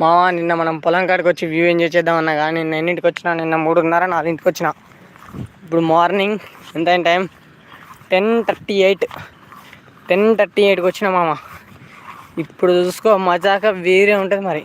మావా నిన్న మనం పొలం కాడికి వచ్చి వ్యూ ఎంజాయ్ చేద్దాం అన్నా కానీ నిన్న ఎన్నింటికి వచ్చిన? నిన్న మూడున్నర నాలుగింటికి వచ్చిన. ఇప్పుడు మార్నింగ్ ఎంత time ten thirty eight ten thirty ఎయిట్కి వచ్చిన మామ ఇప్పుడు చూసుకో మజాక వేరే ఉంటుంది మరి.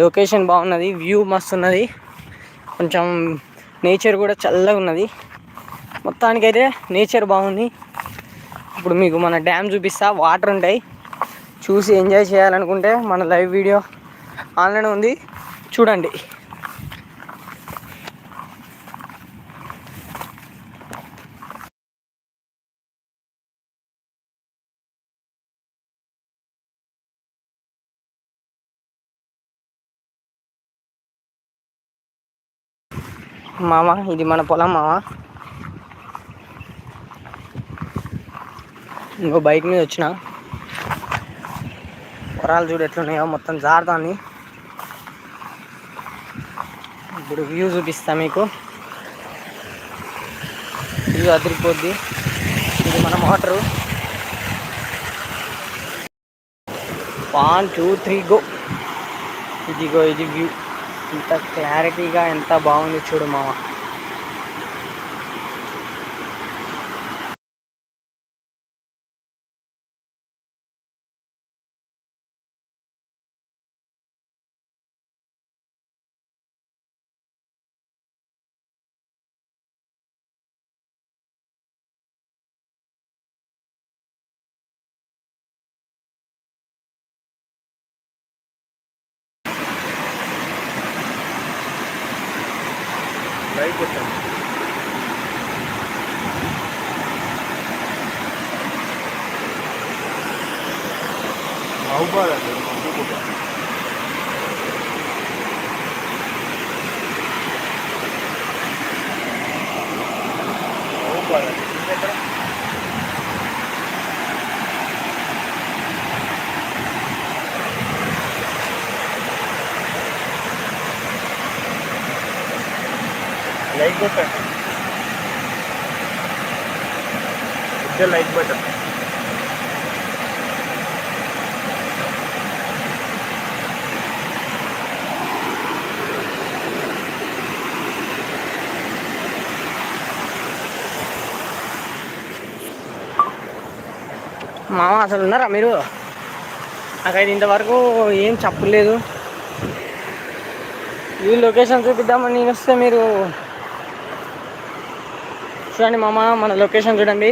లొకేషన్ బాగున్నది వ్యూ మస్తు ఉన్నది కొంచెం నేచర్ కూడా చల్లగా ఉన్నది. మొత్తానికైతే నేచర్ బాగుంది. ఇప్పుడు మీకు మన డ్యామ్ చూపిస్తా వాటర్ ఉంటాయి. చూసి ఎంజాయ్ చేయాలనుకుంటే మన లైవ్ వీడియో ఆన్లైన్ ఉంది. చూడండి. మామ ఇది మన పొలం మామ. ఇంకో బైక్ మీద వచ్చిన. పొరాలు చూడు ఎట్లున్నాయో మొత్తం జారుతాన్ని ఇప్పుడు వ్యూ చూపిస్తా మీకు. వ్యూ అదిరిపోద్ది. ఇది మన motor one two three go ఇదిగో ఇది వ్యూ ఇంత క్లారిటీగా ఎంత బాగుంది చూడు మామ. మహబూబాద్ అండి ఎక్కడ లైక్ కొట్టండి ఇద్దరు లైక్ బటన్ మామ అసలు ఉన్నారా మీరు? అక్కడ ఇంతవరకు ఏం చెప్పలేదు. ఈ లొకేషన్ చూపిద్దామని నేను వస్తే మీరు చూడండి మామ మన లొకేషన్ చూడండి.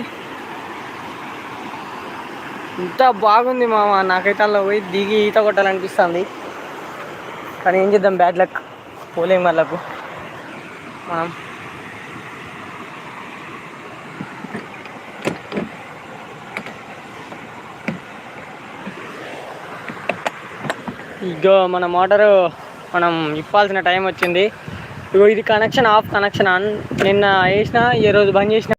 ఇంత బాగుంది మామ నాకైతే అలా పోయి దిగి ఈత కొట్టాలనిపిస్తుంది. కానీ ఏం చేద్దాం బ్యాడ్ లక్. పోలేం వాళ్ళకు. మనం ఇగో మన మోటారు మనం ఇప్పాల్సిన టైం వచ్చింది. ఇగో ఇది కనెక్షన్ ఆఫ్ కనెక్షన్ ఆన్ నిన్న వేసిన ఈ రోజు బంద్ చేసిన.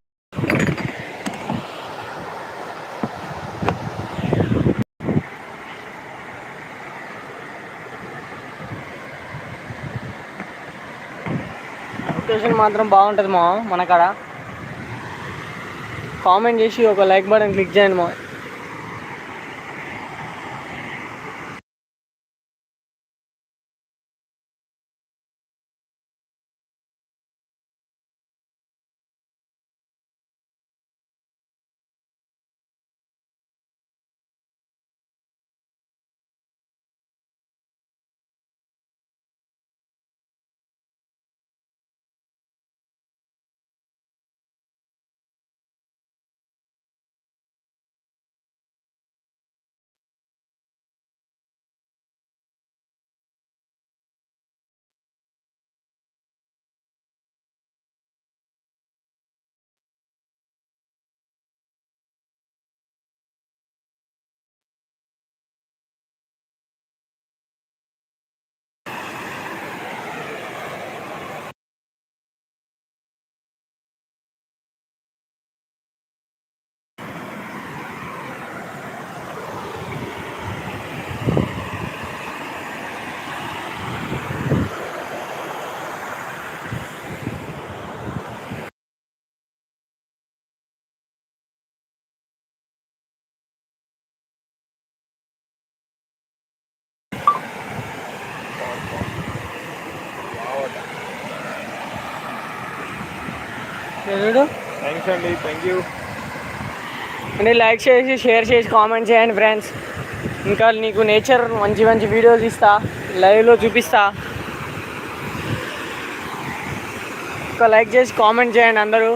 లొకేషన్ మాత్రం బాగుంటుంది మా మన కాడ. కామెంట్ చేసి ఒక లైక్ బటన్ క్లిక్ చేయండి మా థ్యాంక్స్ అండి థ్యాంక్ యూ అంటే లైక్ చేసి షేర్ చేసి కామెంట్ చేయండి ఫ్రెండ్స్ ఇంకా నీకు నేచర్ మంచి మంచి వీడియోస్ ఇస్తా లైవ్లో చూపిస్తా. ఒక లైక్ చేసి కామెంట్ చేయండి అందరూ.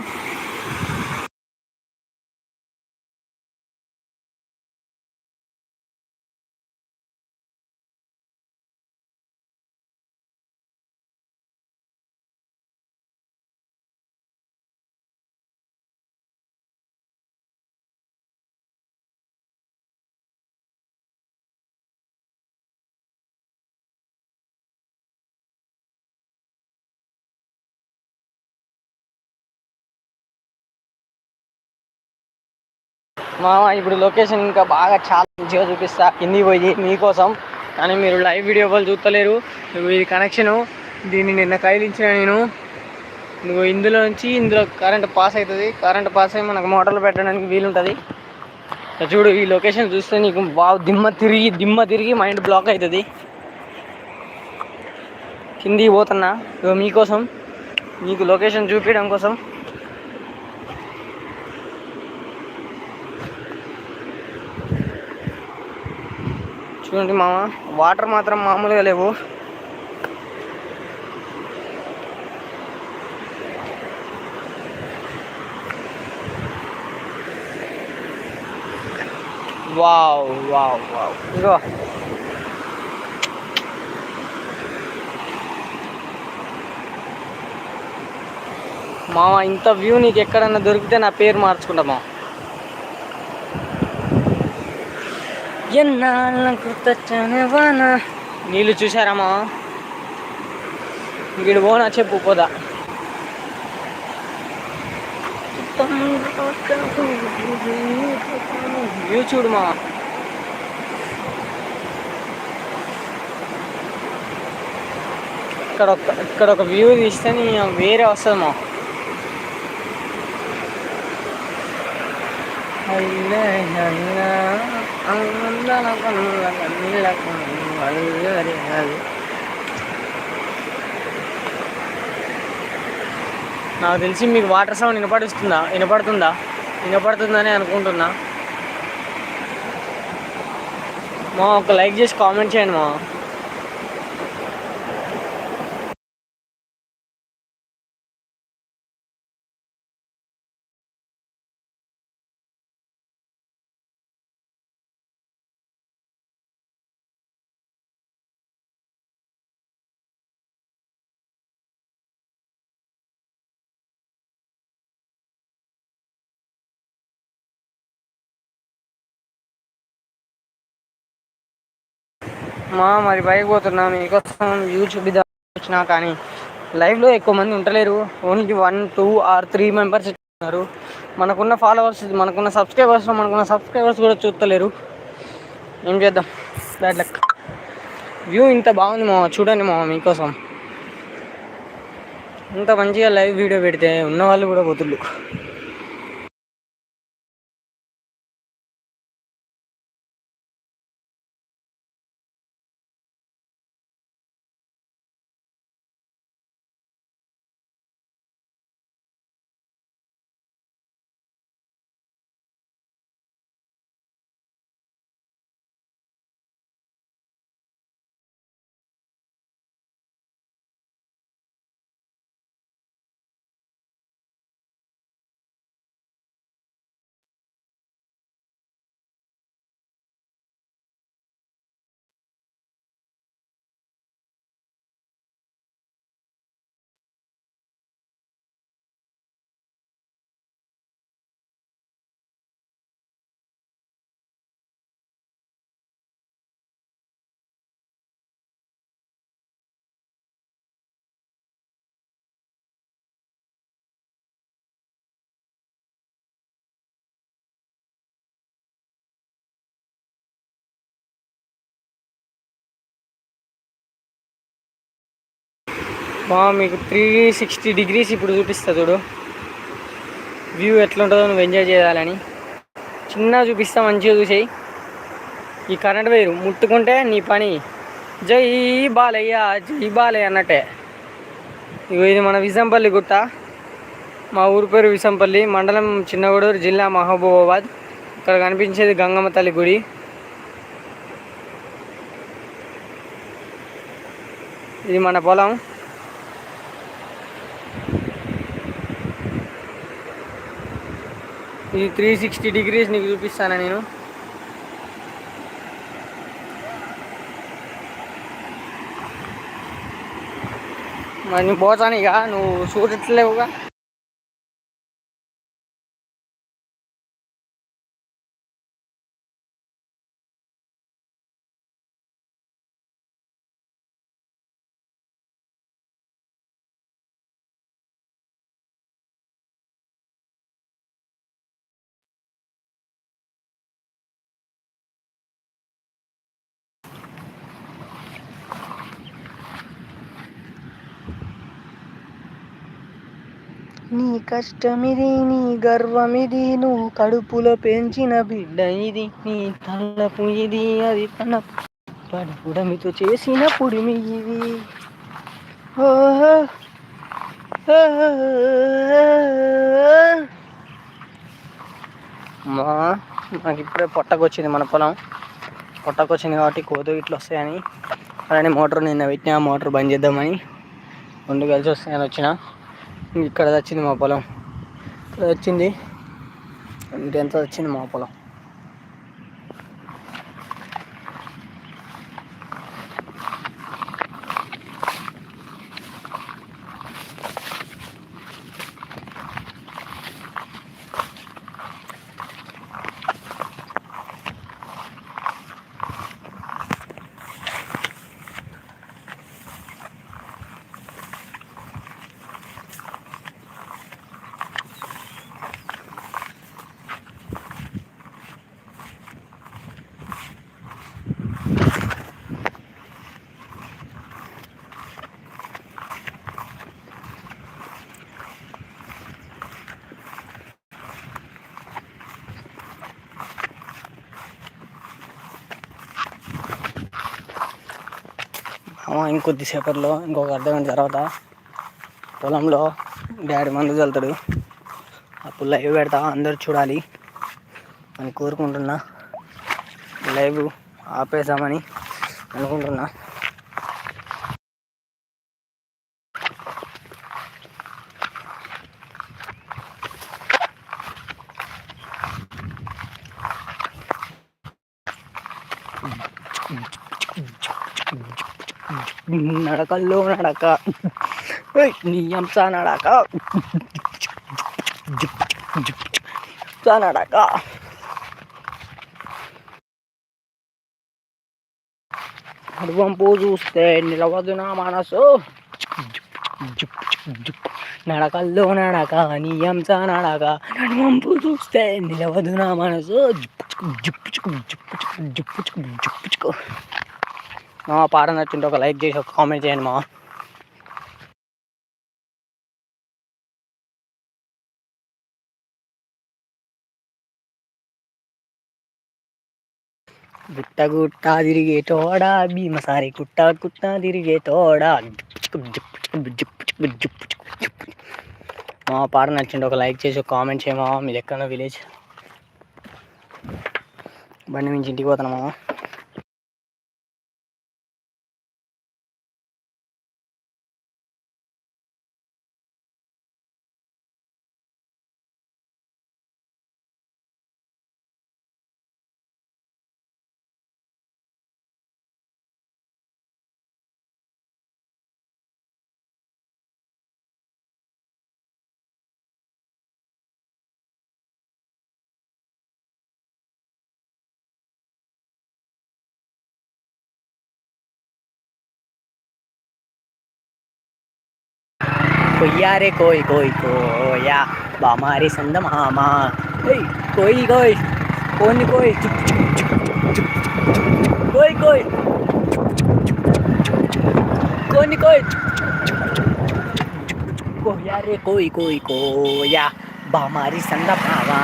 మామ ఇప్పుడు లొకేషన్ ఇంకా బాగా చాలా మంచిగా చూపిస్తా. కిందికి పోయి మీకోసం. కానీ మీరు లైవ్ వీడియో వాళ్ళు చూస్తలేరు. ఇది కనెక్షను దీన్ని నిన్న కైలించిన నేను. నువ్వు ఇందులో నుంచి ఇందులో కరెంట్ పాస్ అవుతుంది. కరెంట్ పాస్ అయ్యి మనకు మోటార్లు పెట్టడానికి వీలుంటుంది. చూడు ఈ లొకేషన్ చూస్తే నీకు బాగా దిమ్మ తిరిగి దిమ్మ తిరిగి మైండ్ బ్లాక్ అవుతుంది. కిందికి పోతున్నా. ఇదిగో మీకోసం. మీకు లొకేషన్ చూపించడం కోసం. చూడండి మామ. వాటర్ మాత్రం మామూలుగా లేవు. Wow wow wow. ఇగో మామ ఇంత వ్యూ నీకు ఎక్కడన్నా దొరికితే నా పేరు మార్చుకుంటామా? ఎన్నాళ్ళకు ఎన్నాళ్ళ నీళ్ళు చూసారమ్మా వీడు పోనా చెప్పు పోదా. వ్యూ చూడుమా. ఇక్కడ ఒక ఇక్కడ ఒక వ్యూ తీస్తే వేరే వస్తుంది మా నాకు తెలిసి మీకు వాటర్ సౌండ్ వినపడిస్తుందా? వినపడుతుందా? వినపడుతుందని అనుకుంటున్నా. మా ఒక లైక్ చేసి కామెంట్ చేయండి మా. మా మరి బైక్ పోతున్నా మీకోసం వ్యూ చూపిద్దాం వచ్చినా కానీ లైవ్లో ఎక్కువ మంది ఉండలేరు. Only one two or three members ఉన్నారు. మనకున్న ఫాలోవర్స్ మనకున్న సబ్స్క్రైబర్స్ మనకున్న సబ్స్క్రైబర్స్ కూడా చూస్తలేరు. ఏం చేద్దాం? బ్యాడ్ లక్ వ్యూ ఇంత బాగుంది మా చూడండి మా మీకోసం. ఇంత మంచిగా లైవ్ వీడియో పెడితే ఉన్న వాళ్ళు కూడా పోతుళ్ళు మా మీకు త్రీ సిక్స్టీ డిగ్రీస్ ఇప్పుడు చూపిస్తా చూడు. వ్యూ ఎట్లుంటుందో నువ్వు ఎంజాయ్ చేయాలని. చిన్న చూపిస్తా మంచిగా చూసేయి. ఈ కరెంట్ వేరు ముట్టుకుంటే నీ పని. జై బాలయ్య జై బాలయ్య అన్నట్టే. ఇగో ఇది మన విజంపల్లి గుట్ట. మా ఊరి పేరు విసంపల్లి మండలం చిన్నగూడూరు జిల్లా మహబూబాబాద్. ఇక్కడ కనిపించేది గంగమ్మ తల్లి గుడి. ఇది మన పొలం. ఇది త్రీ సిక్స్టీ డిగ్రీస్ నీకు చూపిస్తాను నేను? మరి నువ్వు పోతాను ఇక నువ్వు చూడట్లేవుగా నీ కష్టమిది నీ గర్వమిది నువ్వు కడుపులో పెంచిన బిడ్డ ఇది నీ తలపు ఇది అది తన పడుపుడమితో చేసిన పుడిమి ఇది మా నాకు ఇప్పుడే పొట్టకొచ్చింది మన పొలం. పొట్టకొచ్చింది కాబట్టి కోతులు ఇట్లా వస్తాయని. అలానే మోటార్ నిన్న పెట్టిన మోటార్ బంద్ చేద్దామని. రెండు కలిసి వస్తాయని వచ్చిన. ఇక్కడ వచ్చింది మా పొలం. ఇక్కడ వచ్చింది ఇంకెంత వచ్చింది మా పొలం? ఇంకొద్దిసేపట్లో ఇంకొక అర్ధ గంట తర్వాత పొలంలో డాడీ మందు చల్లుతాడు. అప్పుడు లైవ్ పెడతా అందరు చూడాలి అని కోరుకుంటున్నా. లైవ్ ఆపేసామని అనుకుంటున్నా. కళ్ళు నడక నీ అంశ నడక నడక అడువంపు చూస్తే నిలవదు నా మనసు నడకల్లో నడక నీ అంశ నడక నడువంపు చూస్తే నిలవదు నా మనసు జుప్పు జుప్పు జుప్పు జుప్పు మా పాట నచ్చింటే ఒక లైక్ చేసి ఒక కామెంట్ చేయండి మా గుట్ట గుట్ట తిరిగే తోడా భీమసారి గుట్ట గుట్ట తిరిగే తోడా. మా పాట నచ్చింది ఒక లైక్ చేసి ఒక కామెంట్ చేయమా మీరు ఎక్కడ విలేజ్? బండి నుంచి ఇంటికి పోతున్నామా കുളിയാരെ കോയ് കോയ് കോയ ബാമാരെ സ്വന്തം ഹാമാ ഏയ് കോയ് കോയ് കോന് കോയ് കോയ് കോയ് കോന് കോയ് കോയാരെ കോയ് കോയ് കോയ ബാമാരി സ്വന്തം ഹാമാ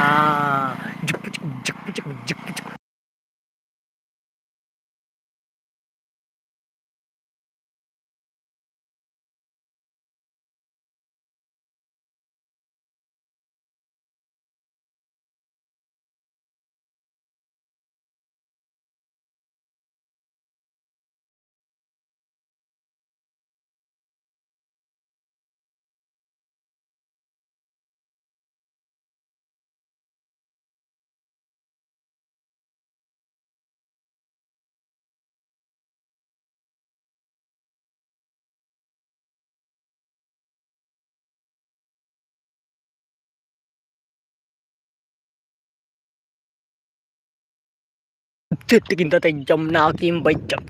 చెట్టు కింద తెచ్చం నాకేం బైచ్చం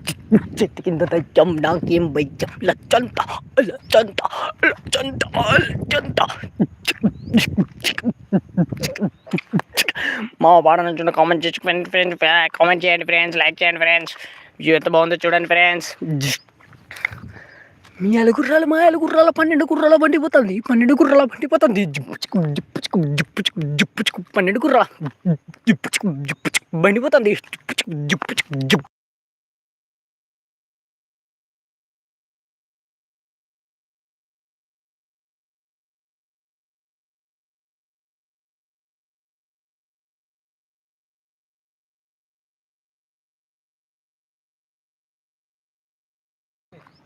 చెట్టు కింద తెచ్చం నాకేం బైచ్చం లచ్చంత లచ్చంత లచ్చంత లచ్చంత మా పాట నుంచి కామెంట్ చేసుకోండి ఫ్రెండ్స్ కామెంట్ చేయండి ఫ్రెండ్స్ లైక్ చేయండి ఫ్రెండ్స్ ఎంత బాగుందో చూడండి ఫ్రెండ్స్ మీ అలుగుర్రాలు మా అలుగుర్రాల పన్నెండు గుర్రాల పండిపోతుంది పన్నెండు గుర్రాల పండిపోతుంది జిప్పుచుకు జిప్పుచుకు జిప్పుచుకు జిప్పుచుకు పన్నెండు గుర్రాల జిప్పుచుకు జిప్పుచుకు బండిపోతుంది జిప్పుచుకు జిప్పుచుకు జిప్పు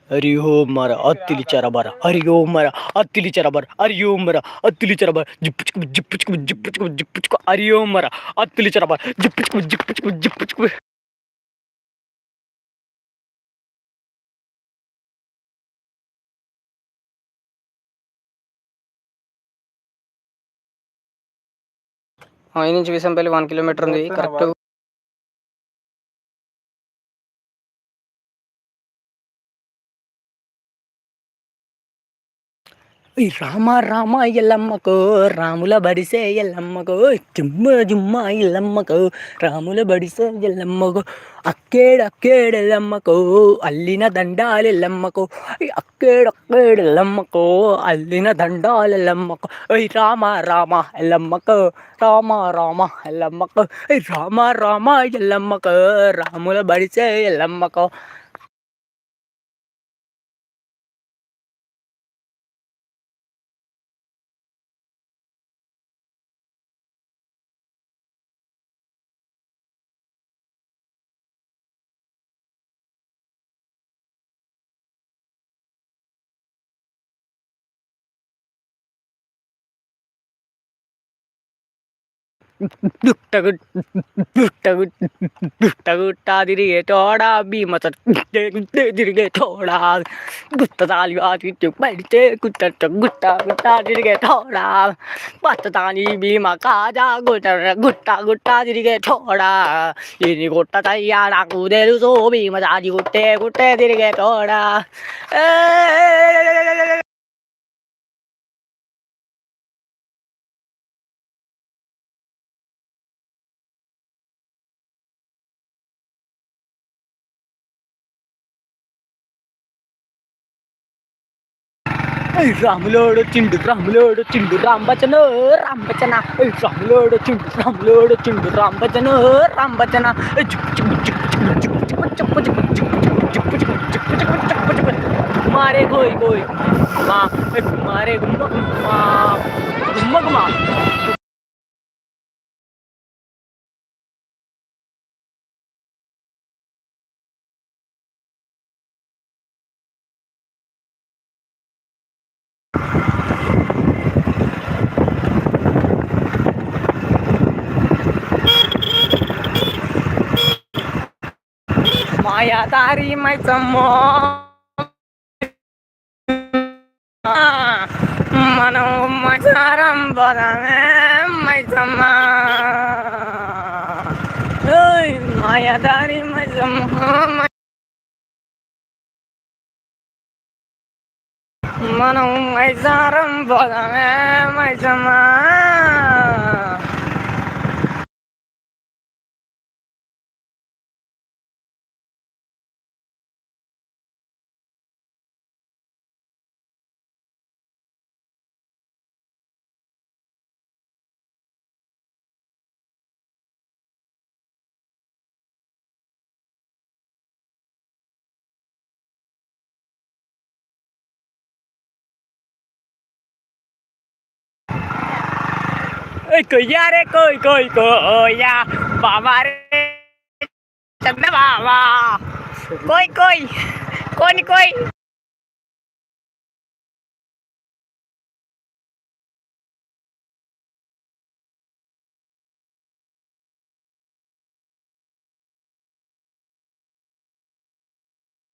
हरि मारा अतिली चरा बार हरि मारा अतिली चरा बार हरि मारा अतिली चरा बार जिपचक जिपचक जिपचक जिपचक हरि मारा अतिली चरा बार जिपचक जिपचक बारा जिपुचक जिपुचक जिपुचक నుంచి విసంపల్లి వన్ కిలోమీటర్ ఉంది కరెక్ట్ ఈ రామ రామ ఎల్లమ్మకో రాముల బడిసే ఎల్లమ్మకో జుమ్మ జుమ్మ ఎల్లమ్మకో రాముల బడిసే ఎల్లమ్మకో అక్కేడక్కేడెల్లమ్మకో అల్లిన దండాలెల్లమ్మకో అక్కేడక్కేడెల్లమ్మకో అల్లిన దండాలెల్లమ్మకో ఓయ్ రామ రామ ఎల్లమ్మకో రామ రామ ఎల్లమ్మకో రామ రామ ఎల్లమ్మకో రాముల బడిసే ఎల్లమ్మకో గుట్టగుట్ గుట్టగుట్ గుట్టగుట్ట తిరిగే తోడా భీమత తిరిగే తోడా గుత్త తాలి ఆతి పడితే గుట్ట గుట్ట గుట్ట తిరిగే తోడా పచ్చ తాని భీమ కాజా గుట్ట గుట్ట గుట్ట తిరిగే తోడా ఇది గుట్ట తయ్యా నాకు తెలుసు భీమ తాది గుట్టే గుట్టే తిరిగే తోడా రాములోడొచ్చిండు రాములోడొచ్చిండు రాంబచన రాంబచన రాములోడొచ్చిండు రాములోడొచ్చిండు రాంబచన రాంబచన మారే గోయ్ గోయ్ మా మారే గుమ్మ గుమ్మ గుమ్మ Моя даримайца மனம் மச்சாரம் போதாமே மைச்சம்மா மாயாதாரி மைச்சம்மா மனம் மைசாரம் போதாமே மைச்சம்மா ওই কইয়া রে কই কই কইয়া বাবা রে। চন্দ্র বাবা। কই কই কোন কই?